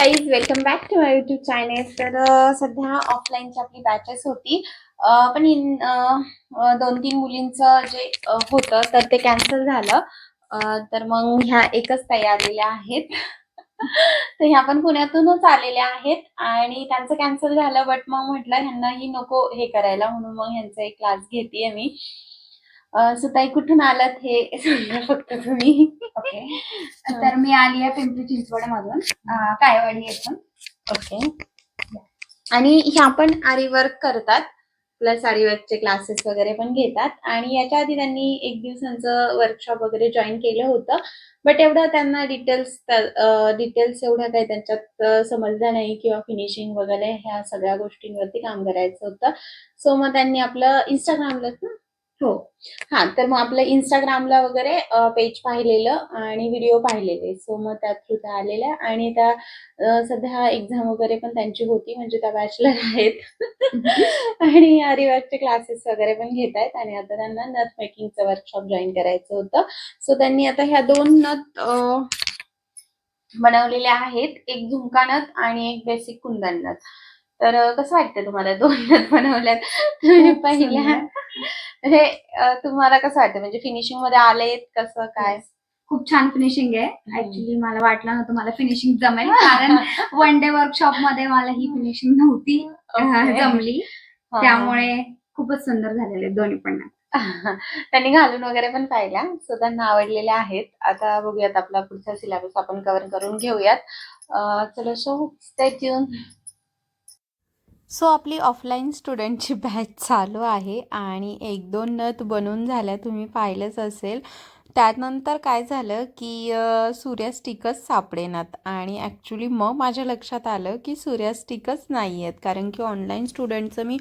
Guys welcome back to my YouTube channel तर सध्या ऑफलाईनची आपली बॅचेस होती. पण दोन तीन मुलींचं जे होतं तर ते कॅन्सल झालं. तर मग ह्या एकच ताई आलेल्या आहेत. तर ह्या पण पुण्यातूनच आलेल्या आहेत आणि त्यांचं कॅन्सल झालं बट मग म्हटलं ह्यांनाही नको हे करायला म्हणून मग ह्यांचा एक क्लास घेते मी. अं, सो ताई कुठून आलात हे सांगा फक्त तुम्ही. ओके. तर मी आली आहे पिंपरी चिंचवड मधून कायवाडी येथून. ओके. आणि ह्या पण आरी वर्क करतात प्लस आरी वर्कचे क्लासेस वगैरे पण घेतात. आणि याच्या आधी त्यांनी एक दिवसांचं वर्कशॉप वगैरे जॉईन केलं होतं. बट एवढं त्यांना डिटेल्स डिटेल्स एवढं काही त्यांच्यात अं, समजलं नाही किंवा फिनिशिंग वगैरे ह्या सगळ्या गोष्टींवरती काम करायचं होतं. सो मग त्यांनी आपलं इंस्टाग्रामलाच ना हो. हा तर मग आपलं इंस्टाग्रामला वगैरे पेज पाहिलेलं आणि व्हिडिओ पाहिलेले. सो मग त्या थ्रू त्या आलेल्या आणि त्या अ, सध्या एक्झाम वगैरे पण त्यांची होती म्हणजे त्या बॅचलर आहेत. आणि आरिवर्कचे क्लासेस वगैरे पण घेत आहेत. आणि आता त्यांना नथ मेकिंगचं वर्कशॉप जॉईन करायचं होतं. सो त्यांनी आता ह्या दोन नथ अ, बनवलेल्या आहेत. एक झुमका नथ आणि एक बेसिक कुंदन नथ तर अ, कसं वाटतं तुम्हाला दोन नथ बनवल्यात? तुम्ही खूप पहिल्या सुंदर. अ, तुम्हाला कसं वाटतं? म्हणजे फिनिशिंगमध्ये आलेत कसं काय? खूप छान फिनिशिंग आहे. ऍक्च्युली मला वाटलं नव्हतं मला फिनिशिंग जमेल कारण वन डे वर्कशॉपमध्ये मला ही फिनिशिंग नव्हती अं, Okay. जमली. हा. त्यामुळे खूपच सुंदर झालेले दोन्ही पण. त्यांनी घालून वगैरे पण पाहिल्या. सो त्यांना आवडलेल्या आहेत. आता बघूयात आपला पुढचा सिलेबस आपण कव्हर करून घेऊयात. अं, चलो सो स्टे ट्यून सो आपली ऑफलाईन स्टुडंटची बॅच चालू आहे आणि एक दोन नथ बनवून झाल्या तुम्ही पाहिलंच असेल. त्यानंतर काय झालं की सूर्या स्टिकच सापडेनात आणि ॲक्च्युली मग माझ्या लक्षात आलं की सूर्या स्टिकच नाही आहेत कारण की ऑनलाईन स्टुडंटचं मी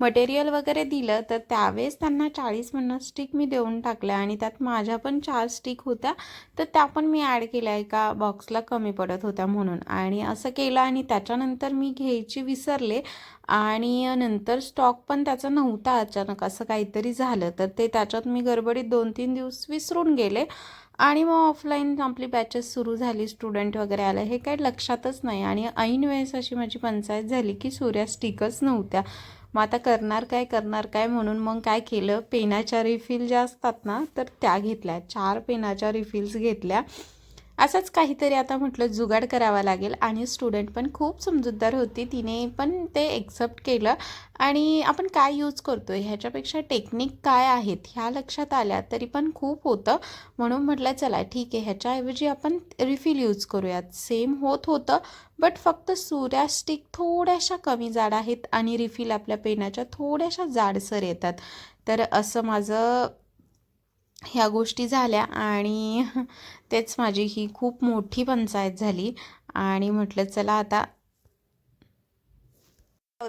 मटेरियल वगैरे दिलं तर त्यावेळेस त्यांना चाळीस पन्नास स्टिक मी देऊन टाकल्या आणि त्यात माझ्या पण चार स्टिक होत्या. तर त्या पण मी ॲड केल्या एका बॉक्सला कमी पडत होत्या म्हणून. आणि असं केलं आणि त्याच्यानंतर मी घ्यायची विसरले आणि नंतर स्टॉक पण त्याचा नव्हता अचानक. असं काहीतरी झालं. तर ते त्याच्यात मी गडबडीत दोन तीन दिवस विसरून गेले. आणि मग ऑफलाईन आपली बॅचेस सुरू झाली. स्टुडंट वगैरे आलं. हे काही लक्षातच नाही. आणि ऐन वेळेस अशी माझी पंचायत झाली की सूर्या स्टिकच नव्हत्या. मग आता करणार काय करणार काय म्हणून मग काय केलं? पेनाच्या रिफिल ज्या असतात ना तर त्या घेतल्या. चार पेनाच्या रिफिल्स घेतल्या. असंच काहीतरी आता म्हटलं जुगाड करावा लागेल. आणि स्टुडंट पण खूप समजूतदार होती. तिने पण ते एक्सेप्ट केलं. आणि आपण काय यूज करतो आहे ह्याच्यापेक्षा टेक्निक काय आहेत? ह्या लक्षात आल्या तरी पण खूप होतं. म्हणून म्हटलं चला ठीक आहे. ह्याच्याऐवजी आपण रिफिल यूज करूयात. सेम होत होतं. बट फक्त सूर्या स्टिक थोड्याशा कमी जाड आहेत. आणि रिफिल आपल्या पेनाच्या थोड्याशा जाडसर येतात. तर असं माझं ह्या गोष्टी झाल्या आणि तेच माझी ही खूप मोठी पंचायत झाली आणि म्हटलं चला आता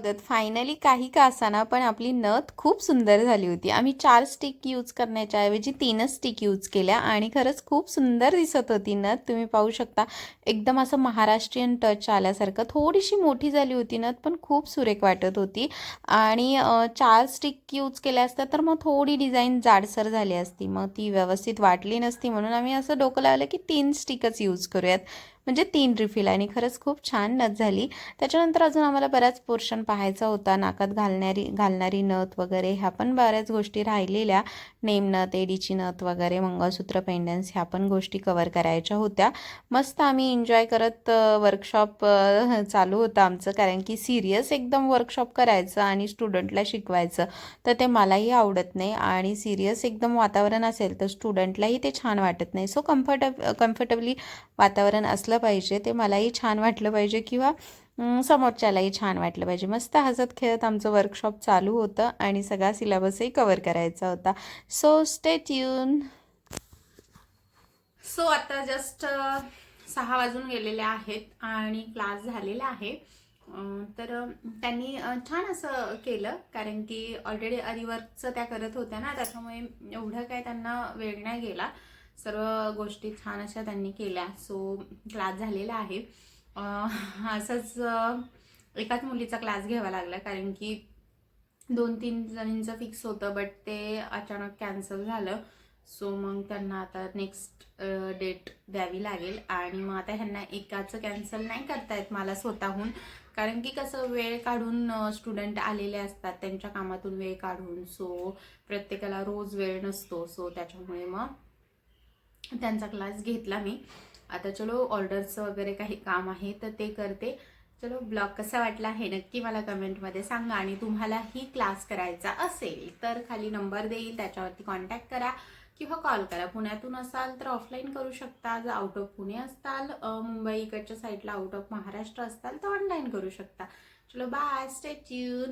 फायनली काही का असाना पण आपली नथ खूप सुंदर झाली होती. आम्ही चार स्टिक यूज करण्याच्या ऐवजी तीनच स्टिक यूज केल्या आणि खरंच खूप सुंदर दिसत होती नथ. तुम्ही पाहू शकता एकदम असं महाराष्ट्रीयन टच आल्यासारखं. थोडीशी मोठी झाली होती नथ पण खूप सुरेख वाटत होती. आणि चार स्टिक यूज केल्या असत्या तर मग थोडी डिझाईन जाडसर झाली असती. मग ती व्यवस्थित वाटली नसती म्हणून आम्ही असं डोकं लावलं की तीन स्टिकच यूज करूयात. म्हणजे तीन रिफिल आणि खरंच खूप छान नथ झाली. त्याच्यानंतर अजून आम्हाला बराच पोर्शन पाहायचा होता. नाकात घालणारी घालणारी नथ वगैरे ह्या पण बऱ्याच गोष्टी राहिलेल्या. नेम नथ एडीची नथ वगैरे मंगळसूत्र पेंडन्स ह्या पण गोष्टी कवर करायच्या होत्या. मस्त आम्ही एन्जॉय करत वर्कशॉप चालू होतं आमचं. कारण की सिरियस एकदम वर्कशॉप करायचं आणि स्टुडंटला शिकवायचं. तर ते मलाही आवडत नाही. आणि सिरियस एकदम वातावरण असेल तर स्टुडंटलाही ते छान वाटत नाही. सो कम्फर्टेब कम्फर्टेबली वातावरण असलं पाहिजे ते मलाही छान वाटलं पाहिजे किंवा समोरच्यालाही छान वाटलं पाहिजे. मस्त हसत खेळत आमचं वर्कशॉप चालू होतं आणि सगळा सिलेबसही कवर करायचा होता. सो स्टे ट्यून सो आता जस्ट सहा वाजून गेलेले आहेत आणि क्लास झालेला आहे. तर त्यांनी छान असं केलं कारण की ऑलरेडी अरिवर्कचं त्या करत होत्या ना त्याच्यामुळे एवढं काय त्यांना वेळ नाही गेला. सर्व गोष्टी छान अशा त्यांनी केल्या. सो क्लास झालेला आहे. असंच एकाच मुलीचा क्लास घ्यावा लागला. कारण की दोन तीन जणींचं फिक्स होतं बट ते अचानक कॅन्सल झालं. सो मग त्यांना आता नेक्स्ट डेट द्यावी लागेल. आणि मग आता ह्यांना एकाचं कॅन्सल नाही करता येत मला स्वतःहून. कारण की कसं वेळ काढून स्टुडंट आलेले असतात. त्यांच्या कामातून वेळ काढून. सो प्रत्येकाला रोज वेळ नसतो. सो त्याच्यामुळे मग त्यांचा क्लास घेतला मी. आता चलो ऑर्डरचं वगैरे काही काम आहे तर ते करते. चलो ब्लॉग कसा वाटला हे नक्की मला कमेंटमध्ये सांगा आणि तुम्हालाही क्लास करायचा असेल तर खाली नंबर देईल त्याच्यावरती कॉन्टॅक्ट करा किंवा कॉल करा. पुण्यातून असाल तर ऑफलाईन करू शकता. जर आउट ऑफ पुणे असताल मुंबई इकडच्या साईडला आउट ऑफ महाराष्ट्र असताल तर ऑनलाईन करू शकता. चलो बाय स्टे ट्यून